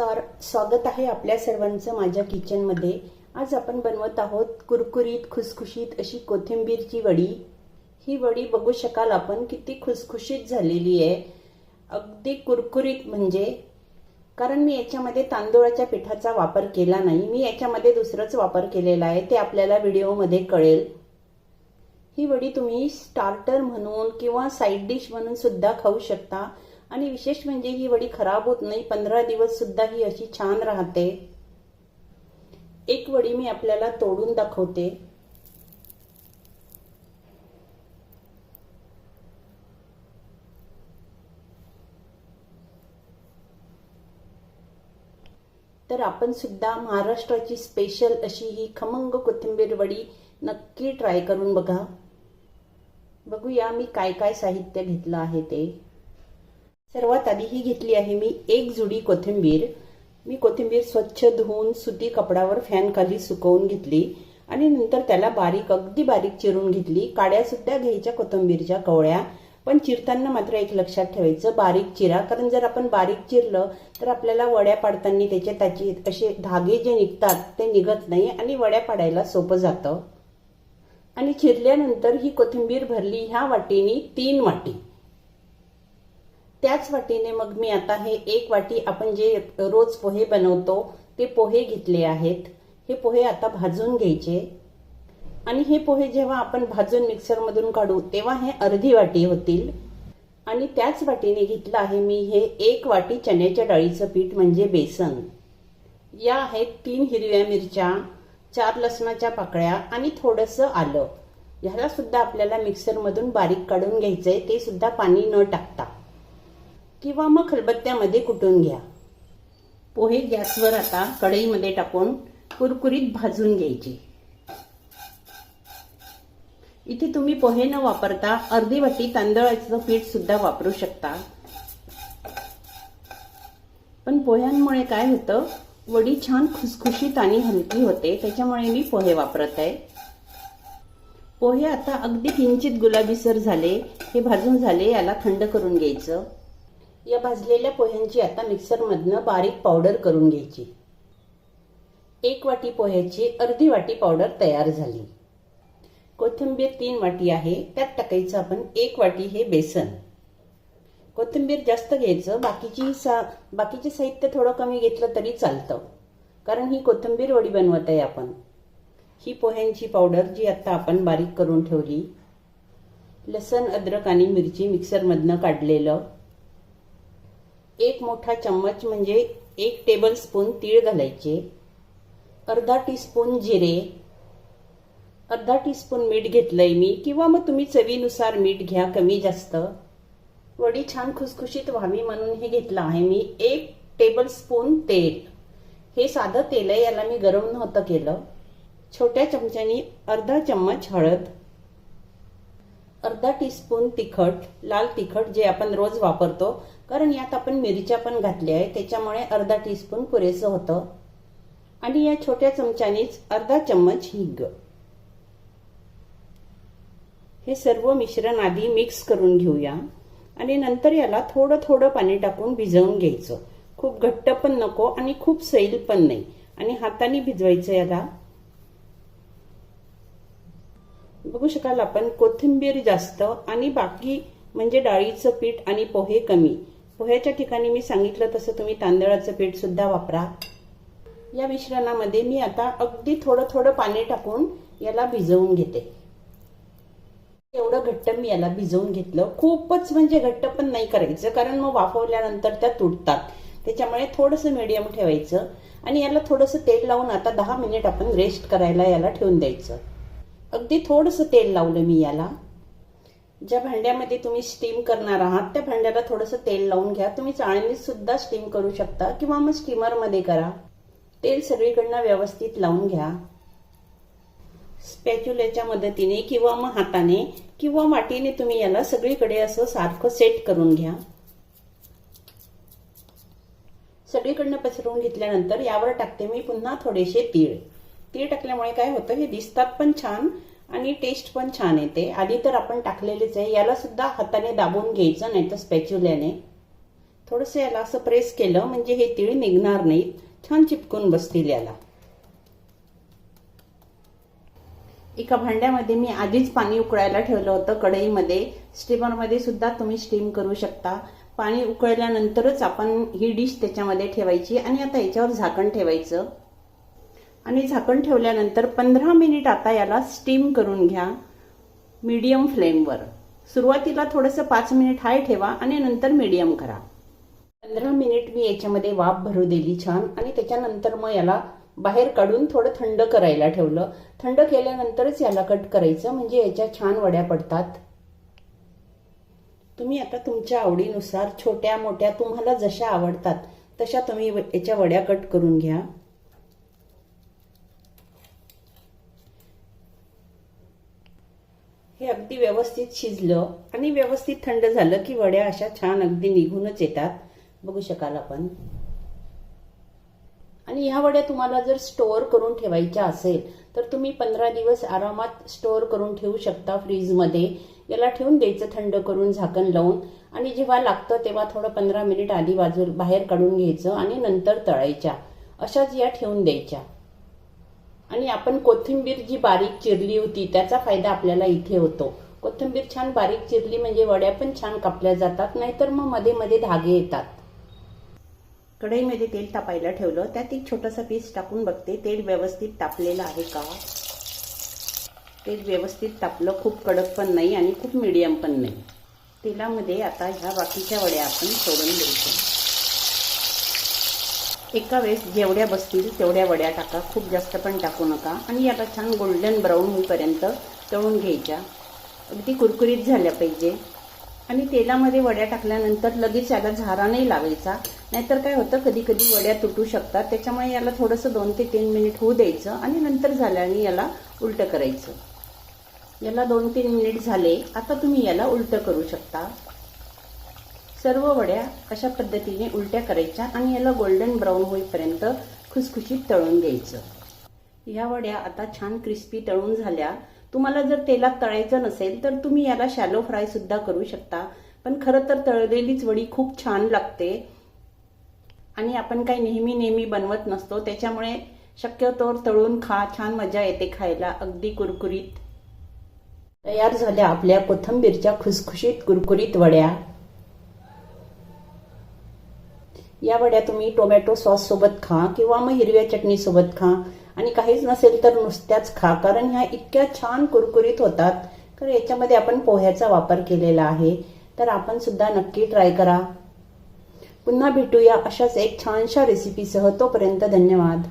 नमस्कार स्वागत आहे आपल्या सर्वांचं माझ्या किचनमध्ये आज आपण बनवत आहोत कुरकुरीत खुसखुशीत अशी कोथिंबीरची वडी. ही वडी बघू शकाल आपण किती खुसखुशीत झालेली आहे. अगदी कुरकुरीत म्हणजे कारण मी याच्यामध्ये तांदूळाच्या पिठाचा वापर केला नाही. मी याच्यामध्ये दुसरंच वापर केलेला आहे ते आपल्याला व्हिडिओमध्ये कळेल. ही वडी तुम्ही स्टार्टर म्हणून किंवा साईड डिश म्हणून सुद्धा खाऊ शकता. आणि विशेष म्हणजे ही वडी खराब होत नाही पंधरा दिवस सुद्धा ही अशी छान राहते. एक वडी मी आपल्याला तोडून दाखवते. तर आपण सुद्धा महाराष्ट्राची स्पेशल अशी ही खमंग कोथिंबीर वडी नक्की ट्राय करून बघा. बघूया मी काय काय साहित्य घेतलं आहे ते. सर्वात आधी ही घेतली आहे मी एक जुडी कोथिंबीर. मी कोथिंबीर स्वच्छ धुवून सुती कपडावर फॅन खाली सुकवून घेतली आणि नंतर त्याला बारीक अगदी बारीक चिरून घेतली. काड्या सुद्धा घ्यायच्या कोथिंबीरच्या कवळ्या. पण चिरताना मात्र एक लक्षात ठेवायचं बारीक चिरा. कारण जर आपण बारीक चिरलं तर आपल्याला वड्या पाडताना त्याचे त्याचे असे धागे जे निघतात ते निघत नाही आणि वड्या पाडायला सोपं जातं. आणि चिरल्यानंतर ही कोथिंबीर भरली ह्या वाटीनी तीन वाटी. त्याच वाटीने मग मी आता हे एक वाटी आपण जे रोज पोहे बनवतो ते पोहे घेतले आहेत. हे पोहे आता भाजून घ्यायचे. आणि हे पोहे जेव्हा आपण भाजून मिक्सरमधून काढू तेव्हा हे अर्धी वाटी होतील. आणि त्याच वाटीने घेतलं आहे मी हे एक वाटी चण्याच्या डाळीचं पीठ म्हणजे बेसन. या आहेत तीन हिरव्या मिरच्या चार लसणाच्या पाकळ्या आणि थोडंसं आलं. ह्याला सुद्धा आपल्याला मिक्सरमधून बारीक काढून घ्यायचं आहे ते सुद्धा पाणी न टाकता. किंवा मग खलबत्त्यामध्ये कुटून घ्या. पोहे गॅसवर आता कढईमध्ये टाकून कुरकुरीत भाजून घ्यायचे. इथे तुम्ही पोहे न वापरता अर्धी वाटी तांदळाचं पीठ सुद्धा वापरू शकता. पण पोह्यांमुळे काय होतं? वडी छान खुसखुशीत आणि हलकी होते त्याच्यामुळे मी पोहे वापरत आहे. पोहे आता अगदी किंचित गुलाबीसर झाले हे भाजून झाले याला थंड करून घ्यायचं. या भाजलेल्या पोह्यांची आता मिक्सरमधनं बारीक पावडर करून घ्यायची. एक वाटी पोह्याची अर्धी वाटी पावडर तयार झाली. कोथिंबीर तीन वाटी आहे त्यात टाकायचं आपण एक वाटी हे बेसन. कोथिंबीर जास्त घ्यायचं बाकीची सा बाकीचे साहित्य थोडं कमी घेतलं तरी चालतं. कारण ही कोथिंबीर वडी बनवत आहे आपण. ही पोह्यांची पावडर जी आता आपण बारीक करून ठेवली. लसण अद्रक आणि मिरची मिक्सरमधनं काढलेलं. एक मोठा चम्मच म्हणजे एक टेबल स्पून तीळ घालायचे. अर्धा टीस्पून जिरे. अर्धा टीस्पून मीठ घेतलंय मी किंवा मग तुम्ही चवीनुसार मीठ घ्या कमी जास्त. वडी छान खुसखुशीत व्हावी म्हणून हे घेतलं आहे मी. एक टेबल स्पून तेल. हे साधं तेल आहे याला मी गरम नव्हतं केलं. छोट्या चमच्यानी अर्धा चम्मच हळद. अर्धा टीस्पून तिखट लाल तिखट जे आपण रोज वापरतो कारण यात आपण मिरच्या पण घातल्या आहे त्याच्यामुळे अर्धा टीस्पून पुरेसं होतं. आणि या छोट्या चमच्यानीच अर्धा चम्मच हिंग. हे सर्व मिश्रण आधी मिक्स करून घेऊया. आणि नंतर याला थोडं थोडं पाणी टाकून भिजवून घ्यायचं. खूप घट्ट पण नको आणि खूप सैल पण नाही. आणि हाताने भिजवायचं याला. बघू शकाल आपण कोथिंबीर जास्त आणि बाकी म्हणजे डाळीचं पीठ आणि पोहे कमी. पोह्याच्या ठिकाणी मी सांगितलं तसं तुम्ही तांदळाचं पीठ सुद्धा वापरा. या मिश्रणामध्ये मी आता अगदी थोडं थोडं पाणी टाकून याला भिजवून घेते. एवढं घट्ट मी याला भिजवून घेतलं. खूपच म्हणजे घट्ट पण नाही करायचं कारण मग वाफवल्यानंतर त्या तुटतात त्याच्यामुळे थोडंसं मीडियम ठेवायचं आणि याला थोडंसं तेल लावून आता दहा मिनिट आपण रेस्ट करायला याला ठेवून द्यायचं. अगदी थोडंसं तेल लावलं मी याला. ज्या भांड्यामध्ये तुम्ही स्टीम करणार आहात त्या भांड्याला थोडंसं तेल लावून घ्या. तुम्ही चाळणीत सुद्धा स्टीम करू शकता किंवा मग स्टीमरमध्ये करा. तेल सगळीकडनं व्यवस्थित लावून घ्या. स्पॅच्युल्याच्या मदतीने किंवा मग हाताने किंवा वाटीने तुम्ही याला सगळीकडे असं सारखं सेट करून घ्या. सगळीकडनं पसरवून घेतल्यानंतर यावर टाकते मी पुन्हा थोडेसे तीळ. तीळ टाकल्यामुळे काय होतं हे दिसतात पण छान. आणि टेस्ट पण छान येते. आधी तर आपण टाकलेलेच आहे. याला सुद्धा हाताने दाबून घ्यायचं नाही तर स्पॅच्युल्याने थोडंसं याला असं प्रेस केलं म्हणजे हे तिळ निघणार नाहीत छान चिपकून बसतील याला. एका भांड्यामध्ये मी आधीच पाणी उकळायला ठेवलं होतं कढईमध्ये. स्टीमरमध्ये सुद्धा तुम्ही स्टीम करू शकता. पाणी उकळल्यानंतरच आपण ही डिश त्याच्यामध्ये ठेवायची आणि आता याच्यावर झाकण ठेवायचं. आणि झाकण ठेवल्यानंतर पंधरा मिनिट आता याला स्टीम करून घ्या मीडियम फ्लेमवर सुरुवातीला थोडंसं पाच मिनिट हाय ठेवा आणि नंतर मीडियम करा. पंधरा मिनिट मी याच्यामध्ये वाफ भरू दिली छान आणि त्याच्यानंतर मग याला बाहेर काढून थोडं थंड करायला ठेवलं. थंड केल्यानंतरच याला कट करायचं म्हणजे याच्या छान वड्या पडतात. तुम्ही आता तुमच्या आवडीनुसार छोट्या मोठ्या तुम्हाला जशा आवडतात तशा तुम्ही याच्या वड्या कट करून घ्या. हे अगदी व्यवस्थित शिजलं आणि व्यवस्थित थंड झालं की वड्या अशा छान अगदी निघूनच येतात. बघू शकाल आपण. आणि ह्या वड्या तुम्हाला जर स्टोअर करून ठेवायच्या असेल तर तुम्ही पंधरा दिवस आरामात स्टोअर करून ठेवू शकता फ्रीजमध्ये. याला ठेवून द्यायचं थंड करून झाकण लावून आणि जेव्हा लागतं तेव्हा थोडं पंधरा मिनिट आधी बाजू बाहेर काढून घ्यायचं आणि नंतर तळायच्या. अशाच या ठेवून द्यायच्या. आणि आपण कोथिंबीर जी बारीक चिरली होती त्याचा फायदा आपल्याला इथे होतो. कोथिंबीर छान बारीक चिरली म्हणजे वड्या पण छान कापल्या जातात नाहीतर मग मध्ये मध्ये धागे येतात. कढईमध्ये तेल तापायला ठेवलं त्यात एक छोटासा पीस टाकून बघते. तेल व्यवस्थित तापलेलं आहे का? तेल व्यवस्थित तापलं खूप कडक पण नाही आणि खूप मिडियम पण नाही. तेलामध्ये आता ह्या बाकीच्या वड्या आपण सोडून द्यायच्या एका वेळेस जेवढ्या बसतील तेवढ्या वड्या टाका. खूप जास्त पण टाकू नका. आणि याला छान गोल्डन ब्राऊन होईपर्यंत तळून घ्यायच्या. अगदी कुरकुरीत झाल्या पाहिजे. आणि तेलामध्ये वड्या टाकल्यानंतर लगेच याला झारा नाही लावायचा. नाहीतर काय होतं कधी कधी वड्या तुटू शकतात. त्याच्यामुळे याला थोडंसं दोन ते तीन मिनिट होऊ द्यायचं आणि नंतर झाल्याने याला उलटं करायचं. याला दोन तीन मिनिट झाले. आता तुम्ही याला उलटं करू शकता. सर्व वड्या अशा पद्धतीने उलट्या करायच्या आणि याला गोल्डन ब्राऊन होईपर्यंत खुसखुशीत तळून घ्यायचं. ह्या वड्या आता छान क्रिस्पी तळून झाल्या. तुम्हाला जर तेलात तळायचं नसेल तर तुम्ही याला शॅलो फ्राय सुद्धा करू शकता. पण खरं तर तळलेलीच वडी खूप छान लागते. आणि आपण काही नेहमी नेहमी बनवत नसतो त्याच्यामुळे शक्यतोवर तळून खा छान मजा येते खायला अगदी कुरकुरीत. तयार झाल्या आपल्या कोथंबीरच्या खुसखुशीत कुरकुरीत वड्या. या वड्या तुम्ही टोमॅटो सॉस सोबत खा किंवा मग हिरव्या चटणी सोबत खा. आणि काहीच नसेल तर नुसत्याच खा कारण ह्या इतक्या छान कुरकुरीत होतात. कारण याच्यामध्ये आपण पोह्याचा वापर केलेला आहे. तर आपण सुद्धा नक्की ट्राय करा. पुन्हा भेटूया अशाच एक छानशा रेसिपीसह तोपर्यंत धन्यवाद.